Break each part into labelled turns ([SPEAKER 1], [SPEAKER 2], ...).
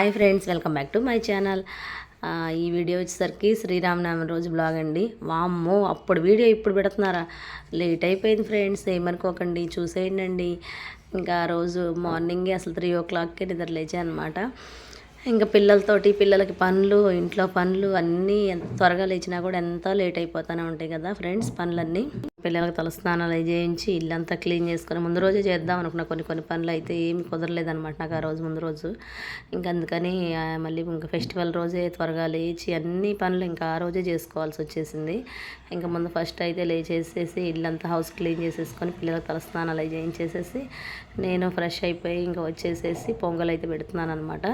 [SPEAKER 1] Hi friends welcome back to my channel ఈ video వచ్చేసరికి శ్రీరామనవమి రోజు బ్లాగ్ అండి. వామ్మో అప్పుడు వీడియో ఇప్పుడు పెడుతున్నారా? లేట్ అయిపోయింది ఫ్రెండ్స్ ఏమనుకోకండి చూసేయండి ఇంకా రోజు మార్నింగే అసలు త్రీ ఓ క్లాక్కి నిద్ర లేచాను అనమాట ఇంకా పిల్లలతోటి పిల్లలకి పనులు ఇంట్లో పనులు అన్నీ ఎంత త్వరగా లేచినా కూడా ఎంతో లేట్ అయిపోతూనే ఉంటాయి కదా ఫ్రెండ్స్ పనులన్నీ. పిల్లలకి తలస్నానాలు చేయించి ఇల్లంతా క్లీన్ చేసుకొని ముందు రోజే చేద్దాం అనుకున్న కొన్ని కొన్ని పనులు అయితే ఏమి కుదరలేదనమాట నాకు ఆ రోజు ముందు రోజు. ఇంకా అందుకని మళ్ళీ ఇంకా ఫెస్టివల్ రోజే త్వరగా లేచి అన్ని పనులు ఇంకా ఆ రోజే చేసుకోవాల్సి వచ్చేసింది. ఇంకా ముందు ఫస్ట్ అయితే లేచేసేసి ఇల్లంతా హౌస్ క్లీన్ చేసేసుకొని పిల్లలకి తలస్నానాలు చేయించేసేసి నేను ఫ్రెష్ అయిపోయి ఇంకా వచ్చేసేసి పొంగల్ అయితే పెడుతున్నాను అనమాట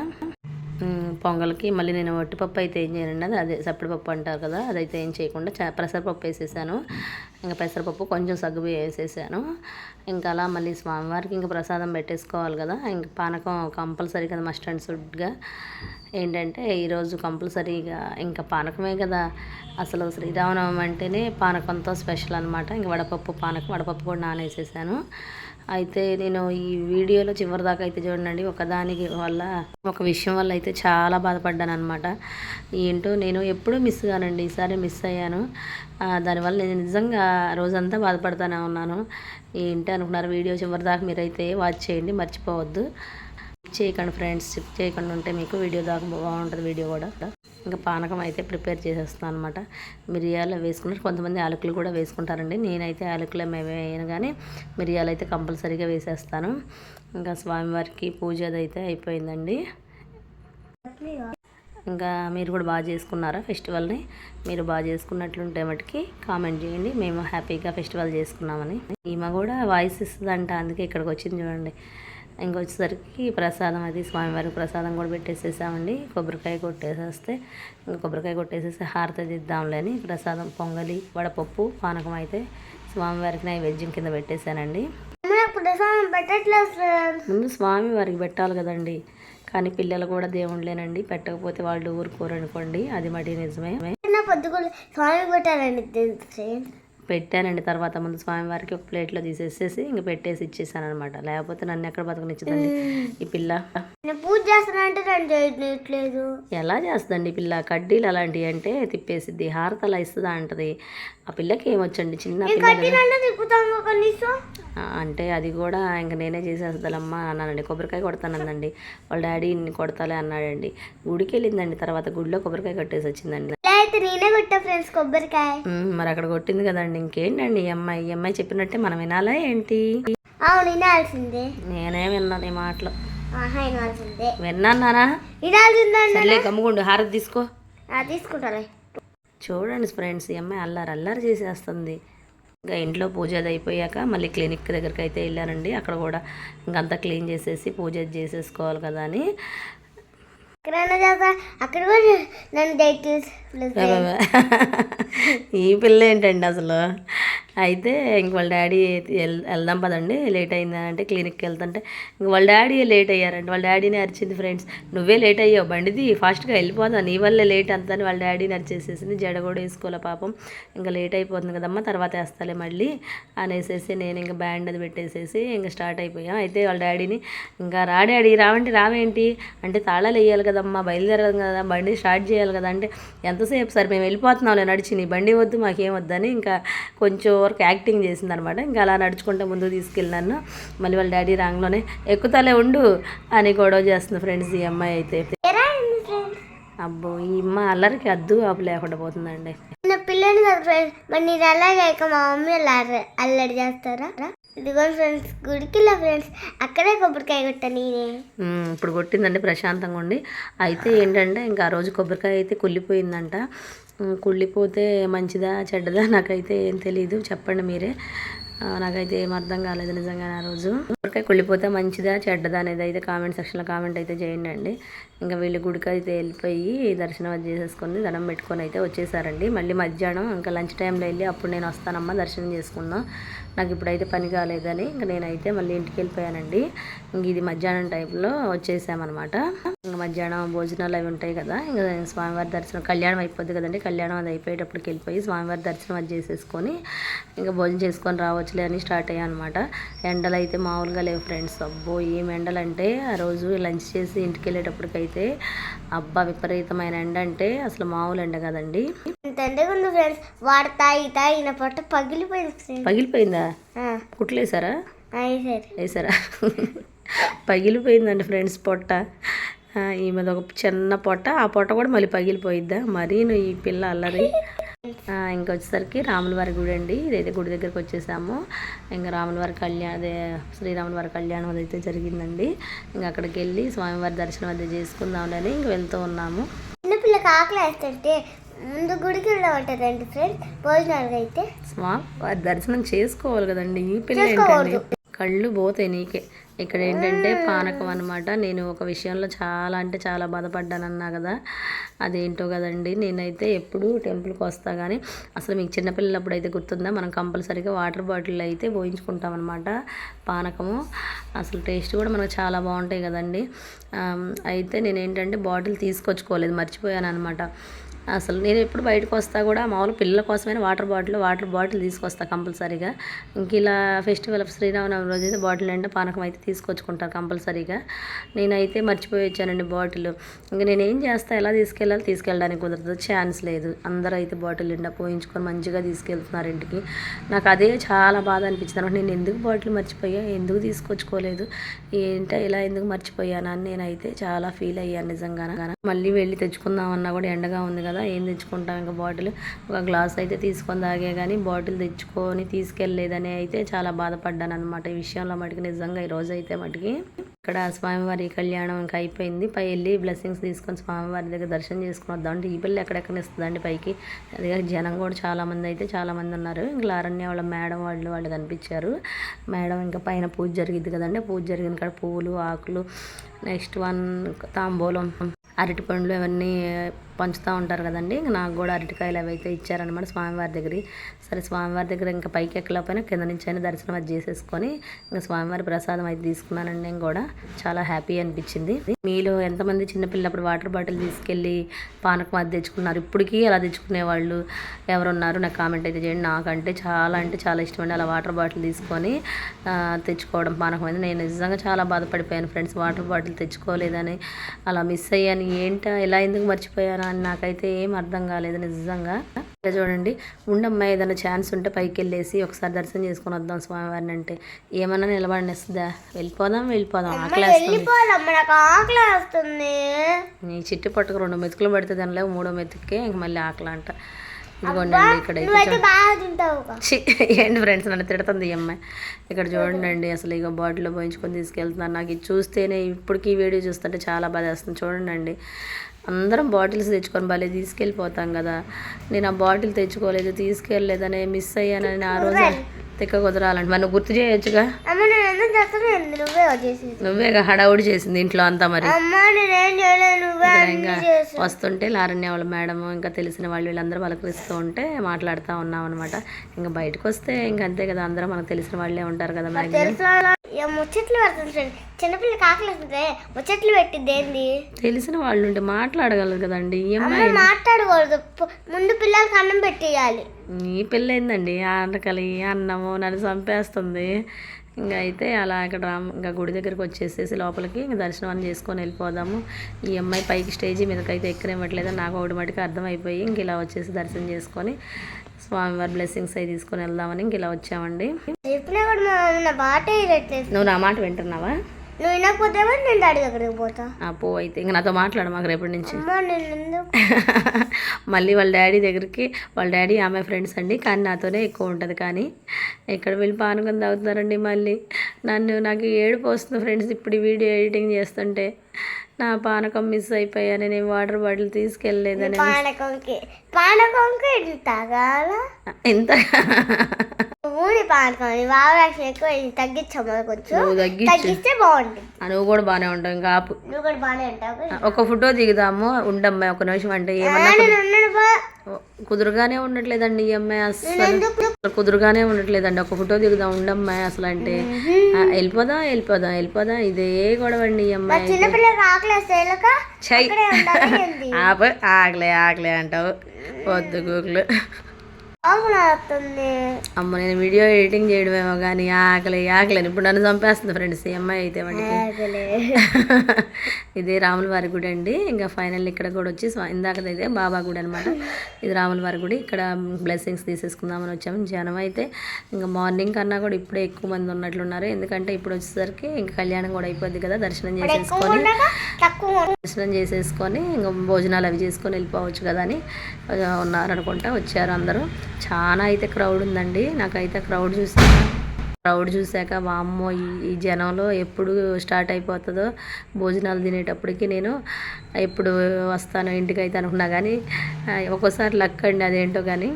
[SPEAKER 1] పొంగల్కి మళ్ళీ నేను వట్టిపప్పు అయితే ఏం చేయనండి. అది అదే సప్పడిపప్పు అంటారు కదా అదైతే ఏం చేయకుండా చ- పెసరపప్పు వేసేసాను. ఇంకా పెసరపప్పు కొంచెం సగ్గుబియ్యం వేసేసాను. ఇంకా అలా మళ్ళీ స్వామివారికి ఇంకా ప్రసాదం పెట్టేసుకోవాలి కదా. ఇంకా పానకం కంపల్సరీ కదా మస్ట్ అండ్ సుడ్గా ఏంటంటే ఈరోజు కంపల్సరీగా ఇంకా పానకమే కదా. అసలు శ్రీరామనవమి అంటేనే పానకంతో స్పెషల్ అనమాట ఇంకా వడపప్పు పానకం వడపప్పు కూడా నానేసేసాను. అయితే నేను ఈ వీడియోలో చివరి దాకా అయితే చూడండి. ఒకదానికి వల్ల ఒక విషయం వల్ల అయితే చాలా బాధపడ్డాను అనమాట ఏంటో నేను ఎప్పుడూ మిస్ కానండి. ఈసారి మిస్ అయ్యాను. దానివల్ల నేను నిజంగా రోజంతా బాధపడుతూనే ఉన్నాను. ఏంటి అనుకున్నారు? వీడియో చివరి దాకా మీరైతే వాచ్ చేయండి మర్చిపోవద్దు. చేయకండి ఫ్రెండ్స్ చెక్ చేయకుండా ఉంటే మీకు వీడియో దాకా బాగుంటుంది వీడియో కూడా. ఇంకా పానకం అయితే ప్రిపేర్ చేసేస్తాను అనమాట మిరియాలు వేసుకున్నారు. కొంతమంది యాలకులు కూడా వేసుకుంటారండి. నేనైతే యాలకులు ఏమి వేయను కానీ మిరియాలు అయితే కంపల్సరీగా వేసేస్తాను. ఇంకా స్వామివారికి పూజ అది అయితే అయిపోయిందండి. ఇంకా మీరు కూడా బాగా చేసుకున్నారా ఫెస్టివల్ని? మీరు బాగా చేసుకున్నట్లుంటే మటుకి కామెంట్ చేయండి. మేము హ్యాపీగా ఫెస్టివల్ చేసుకున్నామని. ఈమె కూడా వాయిస్ ఇస్తుందంట అందుకే ఇక్కడికి వచ్చింది చూడండి. ఇంకొచ్చేసరికి ప్రసాదం అది స్వామివారికి ప్రసాదం కూడా పెట్టేసేసామండి. కొబ్బరికాయ కొట్టేసేస్తే ఇంకా కొబ్బరికాయ కొట్టేసేసి హారతి దిద్దాంలే అని ప్రసాదం పొంగలి వడపప్పు పానకం అయితే స్వామివారికి నైవేద్యం కింద పెట్టేశానండి.
[SPEAKER 2] ప్రసాదం పెట్టట్లేదు ఫ్రెండ్స్
[SPEAKER 1] ముందు స్వామి వారికి పెట్టాలి కదండి. కానీ పిల్లలు కూడా దేవుళ్ళేనండి. పెట్టకపోతే వాళ్ళు ఊరుకోరు అనుకోండి అది మటి నిజమే.
[SPEAKER 2] చిన్న స్వామి పెట్టారండి
[SPEAKER 1] పెట్టానండి. తర్వాత ముందు స్వామివారికి ఒక ప్లేట్లో తీసేసేసి ఇంక పెట్టేసి ఇచ్చేసాను అనమాట లేకపోతే నన్ను ఎక్కడ బతకనిచ్చిందండి ఈ పిల్ల.
[SPEAKER 2] పూజ చేయట్లేదు.
[SPEAKER 1] ఎలా చేస్తుందండి పిల్ల? కడ్డీలు అలాంటివి అంటే తిప్పేసిద్ది. హారత అలా ఇస్తుందా అంటది. ఆ పిల్లకి ఏమొచ్చండి? చిన్న అంటే అది కూడా ఇంక నేనే చేసేస్తానమ్మా అన్నానండి. కొబ్బరికాయ కొడతానందండి వాళ్ళ డాడీ ఇన్ని కొడతాలే అన్నాడండి. గుడికి వెళ్ళిందండి తర్వాత గుడిలో కొబ్బరికాయ కట్టేసి వచ్చిందండి
[SPEAKER 2] అయితే నేనే కొట్టా ఫ్రెండ్స్ కొబ్బరికాయ.
[SPEAKER 1] మరి అక్కడ కొట్టింది కదండి ఇంకేంటండి ఈ అమ్మాయి? ఈ అమ్మాయి చెప్పినట్టే మనం వినాలా ఏంటి?
[SPEAKER 2] అవును వినాల్సిందే.
[SPEAKER 1] నేనే విన్నాను ఈ మాటలు.
[SPEAKER 2] ఆహా వినాల్సిందే.
[SPEAKER 1] విన్నానా
[SPEAKER 2] వినాల్సిందే
[SPEAKER 1] సర్లే హారతి తీసుకో.
[SPEAKER 2] తీసుకుంటాలే.
[SPEAKER 1] చూడండి ఫ్రెండ్స్ ఈ అమ్మాయి అల్లారు అల్లారు చేసేస్తుంది. ఇంకా ఇంట్లో పూజ అది అయిపోయాక మళ్ళీ క్లినిక్ దగ్గరికి అయితే వెళ్ళానండి. అక్కడ కూడా ఇంకంతా క్లీన్ చేసేసి పూజ అది చేసేసుకోవాలి కదా అని.
[SPEAKER 2] అక్కడ కూడా నన్ను డైట్
[SPEAKER 1] ఈ పిల్ల ఏంటండి అసలు? అయితే ఇంక వాళ్ళ డాడీ వెళ్దాం పదండి లేట్ అయిందా అంటే క్లినిక్కి వెళ్తుంటే ఇంక వాళ్ళ డాడీ లేట్ అయ్యారండి వాళ్ళ డాడీని అరిచింది ఫ్రెండ్స్ నువ్వే లేట్ అయ్యావు బండిది ఫాస్ట్గా వెళ్ళిపోదా? నీ వల్లే లేట్ అంతా అని వాళ్ళ డాడీని అరిచేసేసింది. జడ కూడా వేసుకోలే పాపం. ఇంకా లేట్ అయిపోతుంది కదమ్మా తర్వాత వేస్తాలే మళ్ళీ అనేసేసి నేను ఇంకా బ్యాండ్ అది పెట్టేసేసి ఇంకా స్టార్ట్ అయిపోయాం. అయితే వాళ్ళ డాడీని ఇంకా రా డాడీ రావండి రావేంటి? అంటే తాళాలు వేయాలి కదా కదమ్మా బయలుదేరాలి కదా బండి స్టార్ట్ చేయాలి కదా అంటే ఎంతసేపు సార్ మేము వెళ్ళిపోతున్నాంలే నడిచి నీ బండి వద్దు మాకేం వద్దని ఇంకా కొంచెం వరకు యాక్టింగ్ చేసింది అనమాట ఇంకా అలా నడుచుకుంటే ముందుకు తీసుకెళ్ళినాను మళ్ళీ వాళ్ళ డాడీ రాంగ్లోనే ఎక్కుతాలే ఉండు అని గొడవ చేస్తుంది ఫ్రెండ్స్ ఈ అమ్మాయి అయితే. అబ్బో ఈ అమ్మ అల్లరికి అద్దు ఆపు లేకుండా పోతుందండి.
[SPEAKER 2] నా పిల్లని కదా ఫ్రెండ్స్ మరి నేను అలాగే మా మమ్మీ అల్లరి చేస్తారా? ఇదిగో ఫ్రెండ్స్ గుడికి వెళ్ళా ఫ్రెండ్స్ అక్కడే కొబ్బరికాయ కొట్టా నేనే.
[SPEAKER 1] ఇప్పుడు కొట్టిందండి ప్రశాంతంగా ఉండి అయితే ఏంటంటే ఇంకా ఆ రోజు కొబ్బరికాయ అయితే కుళ్ళిపోయిందంట. కుళ్ళిపోతే మంచిదా చెడ్డదా నాకైతే ఏం తెలియదు చెప్పండి మీరే. నాకైతే ఏం అర్థం కాలేదు నిజంగా ఆ రోజు. కొబ్బరికాయ కుళ్ళిపోతే మంచిదా చెడ్డదా అనేది అయితే కామెంట్ సెక్షన్లో కామెంట్ అయితే చేయండి అండి. ఇంకా వీళ్ళు గుడికి అయితే వెళ్ళిపోయి దర్శనం అది చేసేసుకొని దండం పెట్టుకొని అయితే వచ్చేసారండి. మళ్ళీ మధ్యాహ్నం ఇంకా లంచ్ టైంలో వెళ్ళి అప్పుడు నేను వస్తానమ్మా దర్శనం చేసుకుందాం. నాకు ఇప్పుడైతే పని కాలేదని ఇంకా నేనైతే మళ్ళీ ఇంటికి వెళ్ళిపోయానండి. ఇంక ఇది మధ్యాహ్నం టైంలో వచ్చేసామన్నమాట. ఇంకా మధ్యాహ్నం భోజనాలు అవి ఉంటాయి కదా ఇంకా స్వామివారి దర్శనం కళ్యాణం అయిపోద్ది కదండి కళ్యాణం అది అయిపోయేటప్పటికి వెళ్ళిపోయి స్వామివారి దర్శనం అది చేసేసుకొని ఇంకా భోజనం చేసుకొని రావచ్చులే అని స్టార్ట్ అయ్యా అనమాట ఎండలు అయితే మామూలుగా లేవు ఫ్రెండ్స్. అబ్బో ఏం ఎండలంటే ఆ రోజు లంచ్ చేసి ఇంటికి వెళ్ళేటప్పటికైతే అబ్బా విపరీతమైన ఎండ అంటే అసలు మామూలు ఎండ కదండి.
[SPEAKER 2] ఉంది ఫ్రెండ్స్ వాడు తాగి తాగి నా పొట్ట పగిలిపోయింది
[SPEAKER 1] పగిలిపోయిందా? కుట్లేసారా వేసారా పగిలిపోయిందండి ఫ్రెండ్స్ పొట్ట. ఈమెది ఒక చిన్న పొట్ట. ఆ పొట్ట కూడా మళ్ళీ పగిలిపోయిద్దా? మరీ నువ్వు ఈ పిల్ల అల్లరి. ఆ, ఇంకా వచ్చేసరికి రాముల వారి గుడి అండి. ఇదైతే గుడి దగ్గరికి వచ్చేసాము. ఇంకా రాముల వారి కళ్యాణం అదే శ్రీరాముల వారి కళ్యాణం అదైతే జరిగిందండి. ఇంకా అక్కడికి వెళ్ళి స్వామివారి దర్శనం అది చేసుకుందామని ఇంక వెళ్తూ ఉన్నాము.
[SPEAKER 2] చిన్నపిల్లకి ఆకలి వేస్తుంటే ముందు గుడికి వెళ్ళమంటారండి ఫ్రెండ్స్ భోజనాలకు అయితే.
[SPEAKER 1] స్వామి వారి దర్శనం చేసుకోవాలి కదండి. ఈ పిల్ల. కళ్ళు పోతాయి నీకే. ఇక్కడ ఏంటంటే పానకం అనమాట నేను ఒక విషయంలో చాలా అంటే చాలా బాధపడ్డాను అన్నా కదా. అదేంటో కదండి. నేనైతే ఎప్పుడు టెంపుల్కి వస్తా కానీ అసలు మీకు చిన్నపిల్లలప్పుడు అయితే గుర్తుందా? మనం కంపల్సరీగా వాటర్ బాటిల్ అయితే పోయించుకుంటాం అనమాట పానకము. అసలు టేస్ట్ కూడా మనకు చాలా బాగుంటాయి కదండి. అయితే నేను ఏంటంటే బాటిల్ తీసుకొచ్చుకోలేదు మర్చిపోయాను అనమాట అసలు నేను ఎప్పుడు బయటకు వస్తా కూడా మామూలు పిల్లల కోసమైనా వాటర్ బాటిల్ వాటర్ బాటిల్ తీసుకొస్తా కంపల్సరీగా. ఇంక ఇలా ఫెస్టివల్ ఆఫ్ శ్రీరామనవమి రోజు అయితే బాటిల్ నిండా పానకం అయితే తీసుకొచ్చుకుంటారు కంపల్సరీగా. నేనైతే మర్చిపోయి వచ్చానండి బాటిల్. ఇంక నేను ఏం చేస్తా ఎలా తీసుకెళ్ళాలి? తీసుకెళ్ళడానికి కుదరదు. ఛాన్స్ లేదు. అందరూ అయితే బాటిల్ నిండా పోయించుకొని మంచిగా తీసుకెళ్తున్నారు ఇంటికి. నాకు అదే చాలా బాధ అనిపించింది అనమాట. నేను ఎందుకు బాటిల్ మర్చిపోయా? ఎందుకు తీసుకొచ్చుకోలేదు? ఏంటో? ఇలా ఎందుకు మర్చిపోయాను? అని నేనైతే చాలా ఫీల్ అయ్యాను నిజంగా మళ్ళీ వెళ్ళి తెచ్చుకుందామన్నా కూడా ఎండగా ఉంది కదా. ఏం తెచ్చుకుంటాం? ఇంకా బాటిల్ ఒక గ్లాస్ అయితే తీసుకొని తాగే కానీ బాటిల్ తెచ్చుకొని తీసుకెళ్ళలేదని అయితే చాలా బాధపడ్డాను అనమాట ఈ విషయంలో మటుకు నిజంగా ఈ రోజు అయితే మటుకి. ఇక్కడ స్వామివారి కళ్యాణం ఇంకా అయిపోయింది. పై వెళ్ళి బ్లెస్సింగ్స్ తీసుకొని స్వామివారి దగ్గర దర్శనం చేసుకుని వద్దాం అంటే ఈ పిల్లలు ఎక్కడెక్కడ ఇస్తుందండి పైకి? అదిగా జనం కూడా చాలా మంది అయితే చాలా మంది ఉన్నారు. ఇంకా అరణ్య వాళ్ళ మేడం వాళ్ళు వాళ్ళు కనిపించారు. మేడం ఇంకా పైన పూజ జరిగింది కదండి. పూజ జరిగిన కాడ పువ్వులు ఆకులు నెక్స్ట్ వన్ తాంబూలం అరటి పండ్లు అవన్నీ పంచుతూ ఉంటారు కదండి. నాకు కూడా అరటికాయలు అవి అయితే ఇచ్చారనమాట స్వామివారి దగ్గర సరే స్వామివారి దగ్గర ఇంకా పైకి ఎక్కలేకపోయినా కింద నుంచి అయినా దర్శనం అది చేసేసుకొని ఇంకా స్వామివారి ప్రసాదం అయితే తీసుకున్నానండి నేను కూడా. చాలా హ్యాపీ అనిపించింది. మీలో ఎంతమంది చిన్నపిల్లప్పుడు వాటర్ బాటిల్ తీసుకెళ్ళి పానకం అది తెచ్చుకున్నారు? ఇప్పటికీ అలా తెచ్చుకునే వాళ్ళు ఎవరున్నారు? నాకు కామెంట్ అయితే చేయండి. నాకంటే చాలా అంటే చాలా ఇష్టం అండి అలా వాటర్ బాటిల్ తీసుకొని తెచ్చుకోవడం పానకం అయితే నేను నిజంగా చాలా బాధపడిపోయాను ఫ్రెండ్స్. వాటర్ బాటిల్ తెచ్చుకోలేదని అలా మిస్ అయ్యాను. ఏంటా? ఇలా ఎందుకు మర్చిపోయాను అని నాకైతే ఏం అర్థం కాలేదు నిజంగా. ఇక్కడ చూడండి. ఉండమ్మా ఏదైనా ఛాన్స్ ఉంటే పైకి వెళ్ళేసి ఒకసారి దర్శనం చేసుకొని వద్దాం స్వామివారిని అంటే. ఏమన్నా నిలబడినేస్తుందా? వెళ్ళిపోదాం వెళ్ళిపోదాం. ఆకలి వేస్తుంది.
[SPEAKER 2] వెళ్ళిపోవాలమ్మ నాకు ఆకలి వస్తుంది.
[SPEAKER 1] నీ చిట్టు పట్టుకు రెండు మెతుకులు పడితే దానిలో మూడో మెతుకే ఇంక మళ్ళీ ఆకలి అంట. ఇదిగోండి ఇక్కడ ఏంటి ఫ్రెండ్స్ నన్ను తిడుతుంది ఈ అమ్మాయి ఇక్కడ చూడండి అసలు ఇక బాటిల్లో పోయించుకొని తీసుకెళ్తున్నాను నాకు ఇది చూస్తేనే ఇప్పటికీ ఈ వీడియో చూస్తుంటే చాలా బాధ వేస్తుంది చూడండి అందరం బాటిల్స్ తెచ్చుకొని భలే తీసుకెళ్ళిపోతాం కదా. నేను ఆ బాటిల్ తెచ్చుకోలేదు తీసుకెళ్ళలేదని మిస్ అయ్యానని ఆ రోజు తిక్క కుదరాలండి మనం గుర్తు చేయొచ్చుగా? నువ్వేగా హడావుడి చేసింది ఇంట్లో అంతా మరి? వస్తుంటే లారణ్య వాళ్ళ మేడం ఇంకా తెలిసిన వాళ్ళు వీళ్ళందరూ పలకరిస్తూ ఉంటే మాట్లాడుతూ ఉన్నాం అనమాట ఇంకా బయటకు వస్తే ఇంకా అంతే కదా అందరూ మనకు తెలిసిన వాళ్ళే ఉంటారు కదా
[SPEAKER 2] తెలుసు ఇక ముచ్చట్లు పెడుతుంది ఫ్రెండ్ చిన్నపిల్లకి ఆకలి వస్తుంది. ముచ్చట్లు పెట్టింది ఏంది?
[SPEAKER 1] తెలిసిన వాళ్ళు ఉంటే మాట్లాడగలరు కదండి. అమ్మాయి
[SPEAKER 2] మాట్లాడకూడదు. ముందు పిల్లలకి అన్నం పెట్టేయాలి
[SPEAKER 1] ఈ పిల్ల ఏందండి? ఆనకలి అన్నము నన్ను చంపేస్తుంది. ఇంకా అయితే అలా ఇక్కడ రామ్ ఇంకా గుడి దగ్గరికి వచ్చేసేసి లోపలికి ఇంకా దర్శనం అని చేసుకొని వెళ్ళిపోదాము. ఈ అమ్మాయి పైకి స్టేజీ మీదకైతే ఎక్కనివ్వట్లేదు నాకు ఒకటి మటుకు అర్థమైపోయి ఇంక ఇలా వచ్చేసి దర్శనం చేసుకొని స్వామివారి బ్లెస్సింగ్స్ అవి తీసుకొని వెళ్దామని ఇంక ఇలా వచ్చామండి. నువ్వు నా మాట వింటున్నావా?
[SPEAKER 2] నువ్వు వినకపోతే నేను డాడీ దగ్గరికి పోతా.
[SPEAKER 1] పో అయితే. ఇంక నాతో మాట్లాడు మాకు రేపటి నుంచి. మళ్ళీ వాళ్ళ డాడీ దగ్గరికి వాళ్ళ డాడీ ఆమె ఫ్రెండ్స్ అండి కానీ నాతోనే ఎక్కువ ఉంటుంది కానీ ఎక్కడ వెళ్ళి పానకం తాగుతున్నారండి మళ్ళీ. నన్ను నాకు ఏడుపు వస్తుంది ఫ్రెండ్స్ ఇప్పుడు వీడియో ఎడిటింగ్ చేస్తుంటే. నా పానకం మిస్ అయిపోయాను నేను వాటర్ బాటిల్ తీసుకెళ్ళలేదని
[SPEAKER 2] పానకంకి పానకంకి తాగాల?
[SPEAKER 1] ఎంత?
[SPEAKER 2] నీ పానకం నీ వావరాక్షణ ఎక్కువ ఇది తగ్గించమ్మా కొంచెం. తగ్గిస్తే బాగుంటుంది.
[SPEAKER 1] నువ్వు కూడా బాగానే ఉంటావు ఇంకా ఆపు.
[SPEAKER 2] నువ్వు కూడా బాగానే ఉంటావు
[SPEAKER 1] ఒక ఫోటో దిగుదాము ఉండమ్మా ఒక నిమిషం అంటే ఏమన్నా కుదురుగానే ఉండట్లేదండి ఈ అమ్మాయి అసలు కుదురుగానే ఉండట్లేదండి. ఒక ఫోటో దిగుదాం ఉండమ్మాయి అసలు అంటే. వెళ్ళిపోదాం వెళ్ళిపోదాం వెళ్ళిపోదాం. ఇదే గొడవ అండి ఈ అమ్మాయి ఆప ఆకలే ఆకలే అంటావు. వద్దు గూగుల్. అమ్మ నేను వీడియో ఎడిటింగ్ చేయడమేమో కానీ ఆకలి ఆకలి ఇప్పుడు నన్ను చంపేస్తుంది ఫ్రెండ్స్ ఈ అమ్మాయి అయితే వాడికి. ఇది రాముల వారి గుడి అండి. ఇంకా ఫైనల్ ఇక్కడ కూడా వచ్చి స్వా- ఇందాకదైతే బాబా గుడి అనమాట ఇది రాముల వారి గుడి. ఇక్కడ బ్లెస్సింగ్స్ తీసేసుకుందామని వచ్చాము. జనం అయితే ఇంకా మార్నింగ్ కన్నా కూడా ఇప్పుడే ఎక్కువ మంది ఉన్నట్లున్నారు. ఎందుకంటే ఇప్పుడు వచ్చేసరికి ఇంకా కళ్యాణం కూడా అయిపోద్ది కదా దర్శనం చేసేసుకొని. దర్శనం చేసేసుకొని ఇంకా భోజనాలు అవి చేసుకొని వెళ్ళిపోవచ్చు కదా అని ఉన్నారనుకుంటా వచ్చారు అందరూ. చాలా అయితే క్రౌడ్ ఉందండి. నాకైతే క్రౌడ్ చూసాక క్రౌడ్ చూశాక వామ్మో ఈ జనంలో ఎప్పుడు స్టార్ట్ అయిపోతుందో భోజనాలు తినేటప్పటికి నేను ఎప్పుడు వస్తాను ఇంటికి అయితే అనుకున్నా కానీ ఒక్కోసారి లక్ అండి అదేంటో కానీ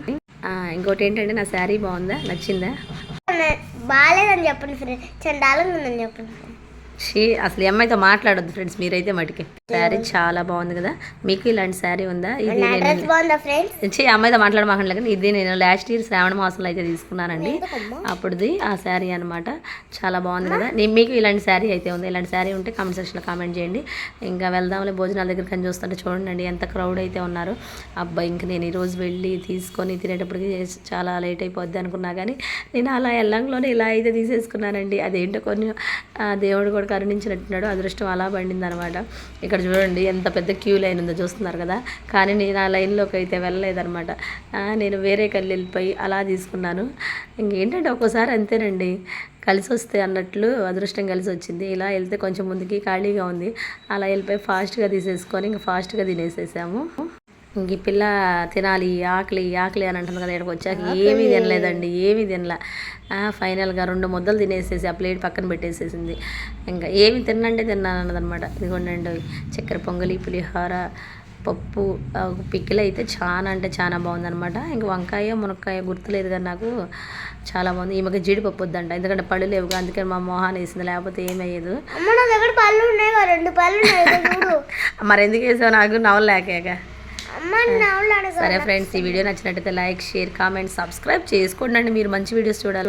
[SPEAKER 1] ఇంకోటి ఏంటంటే నా శారీ బాగుందా? నచ్చిందా?
[SPEAKER 2] బాగాలేదని చెప్పండి ఫ్రెండ్. చండాలంగా ఉందని చెప్పండి.
[SPEAKER 1] షీ అసలు ఈ అమ్మాయితో మాట్లాడొద్దు ఫ్రెండ్స్ మీరైతే మటుకి. శారీ చాలా బాగుంది కదా. మీకు ఇలాంటి శారీ ఉందా? ఇది నేను ఛీ, అమ్మాయితో మాట్లాడమాకండి కానీ ఇది నేను లాస్ట్ ఇయర్ శ్రావణ మాసంలో అయితే తీసుకున్నానండి. అప్పుడుది ఆ శారీ అనమాట చాలా బాగుంది కదా. నేను మీకు ఇలాంటి శారీ అయితే ఉంది? ఇలాంటి శారీ ఉంటే కామెంట్ సెక్షన్లో కామెంట్ చేయండి. ఇంకా వెళ్దాంలే భోజనాల దగ్గరికి అని చూస్తుంటే చూడండి ఎంత క్రౌడ్ అయితే ఉన్నారు. అబ్బాయి ఇంక నేను ఈరోజు వెళ్ళి తీసుకొని తినేటప్పటికి చాలా లేట్ అయిపోద్ది అనుకున్నా కానీ నేను అలా ఎల్లంలోనే ఇలా అయితే తీసేసుకున్నానండి. అదేంటో కొన్ని ఆ, దేవుడు కూడా కరుణించినట్టున్నాడు అదృష్టం అలా పండింది అనమాట ఇక్కడ చూడండి ఎంత పెద్ద క్యూ లైన్ ఉందో చూస్తున్నారు కదా? కానీ నేను ఆ లైన్లోకి అయితే వెళ్ళలేదన్నమాట నేను వేరే కళ్ళు వెళ్ళిపోయి అలా తీసుకున్నాను. ఇంకేంటంటే ఒక్కోసారి అంతేనండి కలిసి వస్తే అన్నట్లు అదృష్టం కలిసి వచ్చింది. ఇలా వెళ్తే కొంచెం ముందుకి ఖాళీగా ఉంది. అలా వెళ్ళిపోయి ఫాస్ట్గా తీసేసుకొని ఇంకా ఫాస్ట్గా తినేసేసాము. ఇంక ఈ పిల్ల తినాలి ఆకలి ఆకలి అని అంటుంది కదా ఇక్కడికి వచ్చాక ఏమీ తినలేదండి ఏమీ తినలే. ఫైనల్గా రెండు ముద్దలు తినేసేసి ఆ ప్లేట్ పక్కన పెట్టేసేసింది. ఇంకా ఏమి తిన్నంటే తిన్నాను అన్నదనమాట ఇదిగోండి చక్కెర పొంగలి పులిహోర పప్పు పిక్కిలు అయితే చాలా అంటే చాలా బాగుందన్నమాట. ఇంక వంకాయ మునక్కాయ గుర్తులేదు కానీ నాకు చాలా బాగుంది. ఈమెకి జీడిపప్పు వద్దంట ఎందుకంటే పళ్ళు లేవుగా అందుకని మా మొహాన్ వేసింది లేకపోతే ఏమయ్యేదు
[SPEAKER 2] పళ్ళు ఉన్నాయి రెండు
[SPEAKER 1] మరి ఎందుకు వేసావు నాకు నవ్వలేకాక
[SPEAKER 2] అమ్మ నవ్వులు అడగ
[SPEAKER 1] సరే ఫ్రెండ్స్ ఈ వీడియో నచ్చినట్టయితే లైక్ షేర్ కామెంట్ సబ్స్క్రైబ్ చేసుకోండి మీరు మంచి వీడియోస్ చూడాలి.